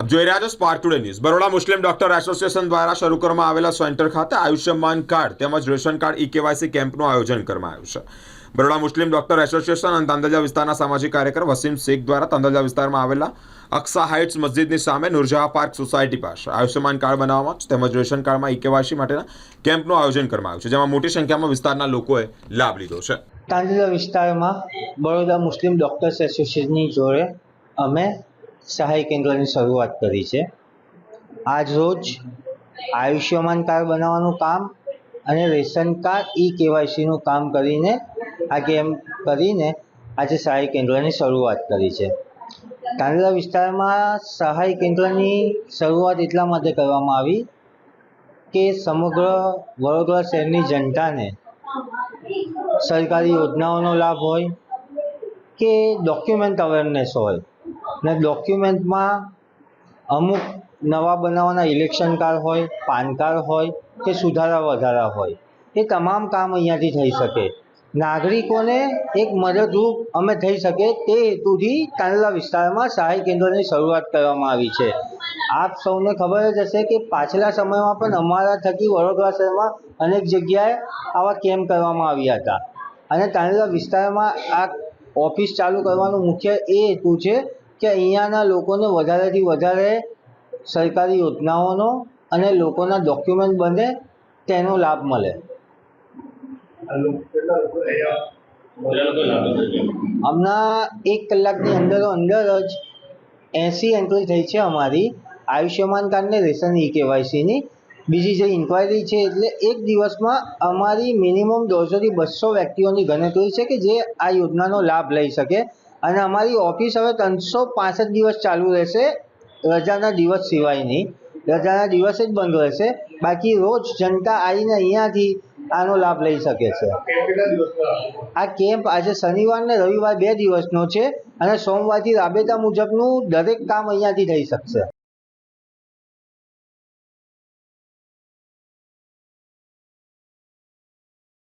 આપ જોઈ રહ્યા છો Spark Today News Baroda Muslim doctor association દ્વારા શરૂ કરવામાં આવેલા સેન્ટર ખાતે આયુષ્યમાન કાર્ડ તેમજ રેશન કાર્ડ ઈ કેવાયસી કેમ્પનું આયોજન કરવામાં આવ્યું છે. બરોડા મુસ્લિમ ડોક્ટર એસોસિએશન અને તાંદલજા વિસ્તારના સામાજિક કાર્યકર વસીમ શેખ દ્વારા તાંદલજા વિસ્તારમાં આવેલા અક્સા હાઇટ્સ મસ્જિદની સામે નુરજહા પાર્ક સોસાયટી પાસે આયુષ્યમાન કાર્ડ બનાવવામાં તેમજ રેશન કાર્ડમાં ઈ કેવાયસી માટેના કેમ્પનું આયોજન કરવામાં આવ્યું છે, જેમાં મોટી સંખ્યામાં વિસ્તારના લોકોએ લાભ લીધો છે. તાંડલા વિસ્તારમાં બરોડા મુસ્લિમ ડોક્ટર્સ એસોસિએશનની જોડે અમે સહાય કેન્દ્રની શરૂઆત કરી છે. આજ રોજ આયુષ્યમાન કાર્ડ બનાવવાનું કામ અને રેશન કાર્ડ ઈ કેવાયસીનું કામ કરીને આ કેમ કરીને આજે સહાય કેન્દ્રની શરૂઆત કરી છે. તાંડલા વિસ્તારમાં સહાય કેન્દ્રની શરૂઆત એટલા માટે કરવામાં આવી કે સમગ્ર વડોદરા શહેરની જનતાને સરકારી યોજનાઓનો લાભ હોય કે ડોક્યુમેન્ટ અવેરનેસ હોય. ને ડોક્યુમેન્ટમાં અમુક નવા બનાવવાના ઇલેક્શન કાર્ડ હોય, પાન કાર્ડ હોય કે સુધારા વધારા હોય, એ તમામ કામ અહીંયાથી થઈ શકે. નાગરિકોને એક મદદરૂપ અમે થઈ શકે તે હેતુથી કાંડલા વિસ્તારમાં સહાય કેન્દ્રની શરૂઆત કરવામાં આવી છે. આપ સૌને ખબર જ હશે કે પાછલા સમયમાં પણ અમારા થકી વડોદરા શહેરમાં અનેક જગ્યાએ આવા કેમ્પ કરવામાં આવ્યા હતા. અને તાંડલા વિસ્તારમાં આ ઓફિસ ચાલુ કરવાનું મુખ્ય એ હેતુ છે કે અહીંયાના લોકોને વધારેથી વધારે સરકારી યોજનાઓનો અને લોકોના ડોક્યુમેન્ટ બને તેનો લાભ મળે. હમણાં એક કલાકની અંદર અંદર જ એંસી એન્ટ્રી થઈ છે અમારી. આયુષ્યમાન કાર્ડને રેશન ઈ કેવાયસીની બીજી જે ઇન્ક્વાયરી છે એટલે એક દિવસમાં અમારી મિનિમમ દોઢસોથી બસો વ્યક્તિઓની ગણતરી છે કે જે આ યોજનાનો લાભ લઈ શકે. અને અમારી ઓફિસ હવે ત્રણસો પાંસઠ દિવસ ચાલુ રહેશે રજાના દિવસ સિવાયની. રજાના દિવસે જ બંધ રહેશે. બાકી રોજ જનતા આવીને અહીંયાથી આનો લાભ લઈ શકે છે. આ કેમ્પ આજે શનિવાર ને રવિવાર બે દિવસનો છે અને સોમવારથી રાબેતા મુજબનું દરેક કામ અહીંયાથી થઈ શકશે.